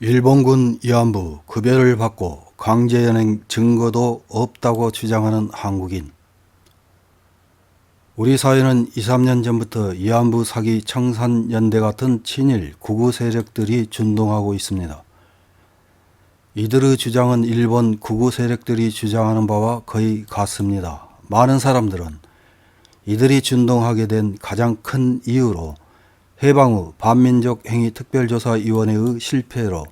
일본군 위안부 급여를 받고 강제연행 증거도 없다고 주장하는 한국인. 우리 사회는 2, 3년 전부터 위안부 사기 청산연대 같은 친일 구구 세력들이 준동하고 있습니다. 이들의 주장은 일본 구구 세력들이 주장하는 바와 거의 같습니다. 많은 사람들은 이들이 준동하게 된 가장 큰 이유로 해방 후 반민족 행위 특별조사위원회의 실패로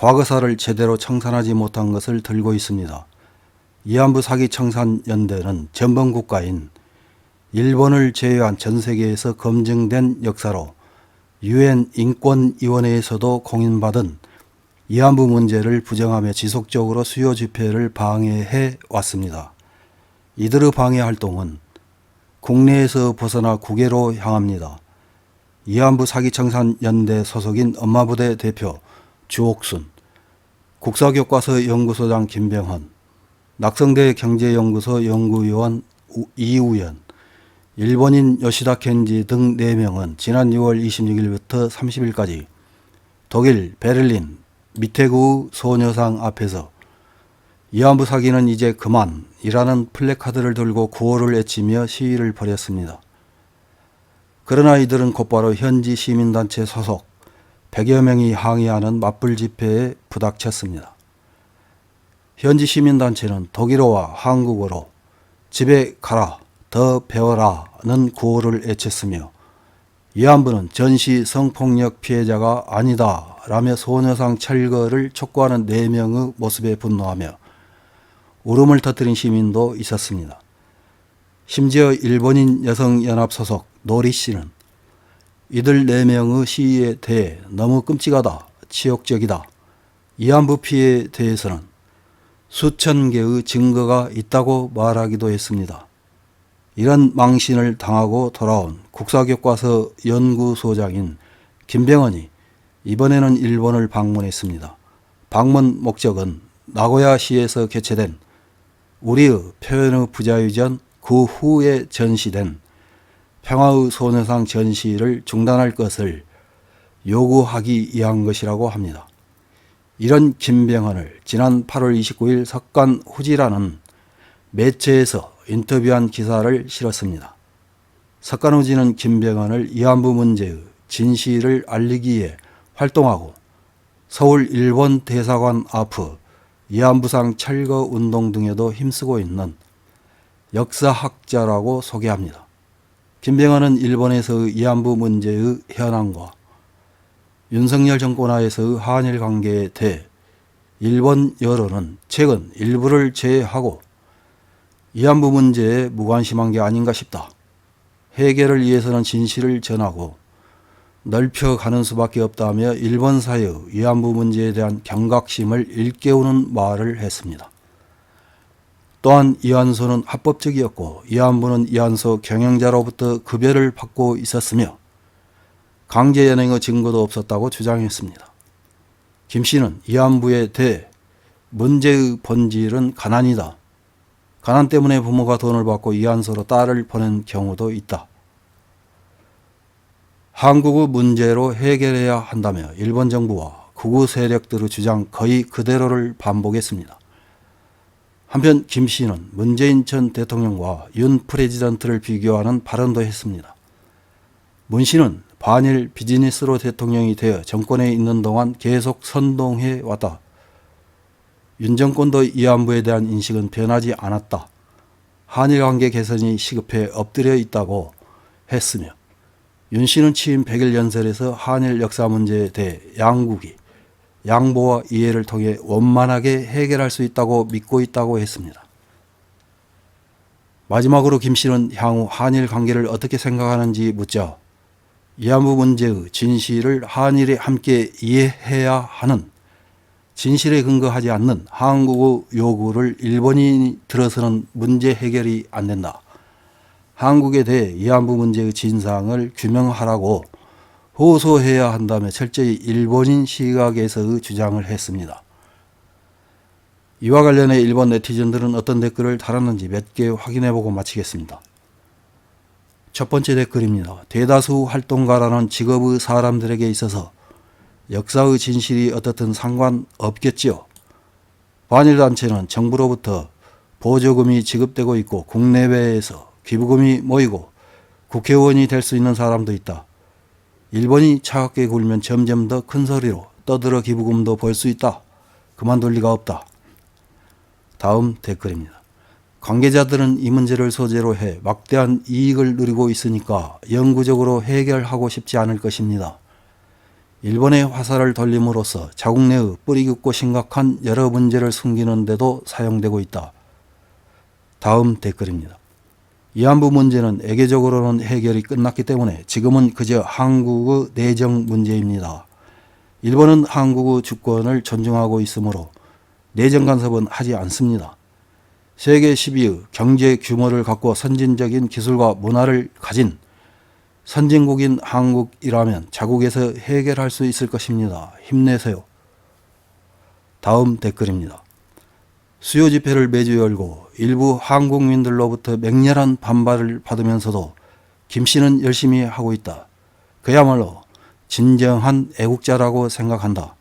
과거사를 제대로 청산하지 못한 것을 들고 있습니다. 위안부 사기 청산 연대는 전범 국가인 일본을 제외한 전 세계에서 검증된 역사로 유엔 인권위원회에서도 공인받은 위안부 문제를 부정하며 지속적으로 수요 집회를 방해해 왔습니다. 이들의 방해 활동은 국내에서 벗어나 국외로 향합니다. 위안부 사기 청산 연대 소속인 엄마부대 대표 주옥순, 국사교과서 연구소장 김병헌, 낙성대 경제연구소 연구위원 우- 이우연, 일본인 요시다 켄지 등 4명은 지난 6월 26일부터 30일까지 독일 베를린 미테구 소녀상 앞에서 위안부 사기는 이제 그만이라는 플래카드를 들고 구호를 외치며 시위를 벌였습니다. 그러나 이들은 곧바로 현지 시민단체 소속 100여 명이 항의하는 맞불 집회에 부닥쳤습니다. 현지 시민단체는 독일어와 한국어로 집에 가라, 더 배워라는 구호를 외쳤으며 위안부는 전시 성폭력 피해자가 아니다 라며 소녀상 철거를 촉구하는 4명의 모습에 분노하며 울음을 터뜨린 시민도 있었습니다. 심지어 일본인 여성연합 소속 노리 씨는 이들 4명의 시위에 대해 너무 끔찍하다, 치욕적이다. 위안부 피해에 대해서는 수천 개의 증거가 있다고 말하기도 했습니다. 이런 망신을 당하고 돌아온 국사교과서 연구소장인 김병헌이 이번에는 일본을 방문했습니다. 방문 목적은 나고야시에서 개최된 우리의 표현의 부자유전 그 후에 전시된 평화의 소녀상 전시를 중단할 것을 요구하기 위한 것이라고 합니다. 이런 김병헌을 지난 8월 29일 석간 후지라는 매체에서 인터뷰한 기사를 실었습니다. 석간 후지는 김병헌을 위안부 문제의 진실을 알리기 위해 활동하고 서울 일본 대사관 앞의 위안부상 철거 운동 등에도 힘쓰고 있는 역사학자라고 소개합니다. 김병헌은 일본에서의 위안부 문제의 현황과 윤석열 정권 하에서의 한일 관계에 대해 일본 여론은 최근 일부를 제외하고 위안부 문제에 무관심한 게 아닌가 싶다. 해결을 위해서는 진실을 전하고 넓혀가는 수밖에 없다며 일본 사회의 위안부 문제에 대한 경각심을 일깨우는 말을 했습니다. 또한 이완소는 합법적이었고 이완부는 이완소 경영자로부터 급여를 받고 있었으며 강제 연행의 증거도 없었다고 주장했습니다. 김 씨는 이완부에 대해 문제의 본질은 가난이다. 가난 때문에 부모가 돈을 받고 이완소로 딸을 보낸 경우도 있다. 한국의 문제로 해결해야 한다며 일본 정부와 극우 세력들의 주장 거의 그대로를 반복했습니다. 한편 김 씨는 문재인 전 대통령과 윤 프레지던트를 비교하는 발언도 했습니다. 문 씨는 반일 비즈니스로 대통령이 되어 정권에 있는 동안 계속 선동해 왔다. 윤 정권도 위안부에 대한 인식은 변하지 않았다. 한일 관계 개선이 시급해 엎드려 있다고 했으며 윤 씨는 취임 100일 연설에서 한일 역사 문제에 대해 양국이 양보와 이해를 통해 원만하게 해결할 수 있다고 믿고 있다고 했습니다. 마지막으로 김 씨는 향후 한일 관계를 어떻게 생각하는지 묻자 위안부 문제의 진실을 한일이 함께 이해해야 하는 진실에 근거하지 않는 한국의 요구를 일본이 들어서는 문제 해결이 안 된다. 한국에 대해 위안부 문제의 진상을 규명하라고 호소해야 한다며 철저히 일본인 시각에서의 주장을 했습니다. 이와 관련해 일본 네티즌들은 어떤 댓글을 달았는지 몇 개 확인해보고 마치겠습니다. 첫 번째 댓글입니다. 대다수 활동가라는 직업의 사람들에게 있어서 역사의 진실이 어떻든 상관없겠지요. 반일단체는 정부로부터 보조금이 지급되고 있고 국내외에서 기부금이 모이고 국회의원이 될 수 있는 사람도 있다. 일본이 차갑게 굴면 점점 더 큰 소리로 떠들어 기부금도 벌 수 있다. 그만둘 리가 없다. 다음 댓글입니다. 관계자들은 이 문제를 소재로 해 막대한 이익을 누리고 있으니까 영구적으로 해결하고 싶지 않을 것입니다. 일본의 화살을 돌림으로써 자국 내의 뿌리 깊고 심각한 여러 문제를 숨기는데도 사용되고 있다. 다음 댓글입니다. 위안부 문제는 애계적으로는 해결이 끝났기 때문에 지금은 그저 한국의 내정 문제입니다. 일본은 한국의 주권을 존중하고 있으므로 내정 간섭은 하지 않습니다. 세계 10위의 경제 규모를 갖고 선진적인 기술과 문화를 가진 선진국인 한국이라면 자국에서 해결할 수 있을 것입니다. 힘내세요. 다음 댓글입니다. 수요 집회를 매주 열고 일부 한국민들로부터 맹렬한 반발을 받으면서도 김 씨는 열심히 하고 있다. 그야말로 진정한 애국자라고 생각한다.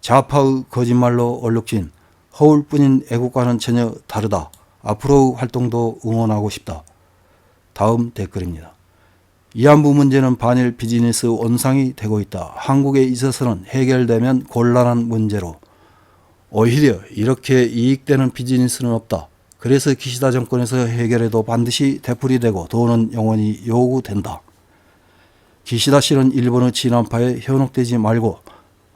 좌파의 거짓말로 얼룩진 허울뿐인 애국과는 전혀 다르다. 앞으로의 활동도 응원하고 싶다. 다음 댓글입니다. 위안부 문제는 반일 비즈니스 온상이 되고 있다. 한국에 있어서는 해결되면 곤란한 문제로 오히려 이렇게 이익되는 비즈니스는 없다. 그래서 기시다 정권에서 해결해도 반드시 되풀이되고 돈은 영원히 요구된다. 기시다 씨는 일본의 진압파에 현혹되지 말고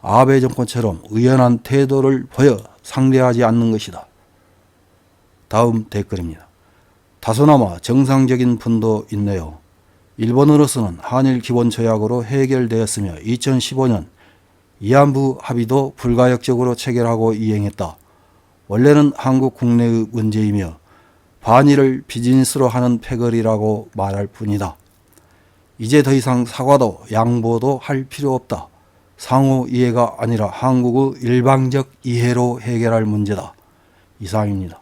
아베 정권처럼 의연한 태도를 보여 상대하지 않는 것이다. 다음 댓글입니다. 다소나마 정상적인 분도 있네요. 일본으로서는 한일 기본 조약으로 해결되었으며 2015년 위안부 합의도 불가역적으로 체결하고 이행했다. 원래는 한국 국내의 문제이며 반일을 비즈니스로 하는 패거리라고 말할 뿐이다. 이제 더 이상 사과도 양보도 할 필요 없다. 상호 이해가 아니라 한국의 일방적 이해로 해결할 문제다. 이상입니다.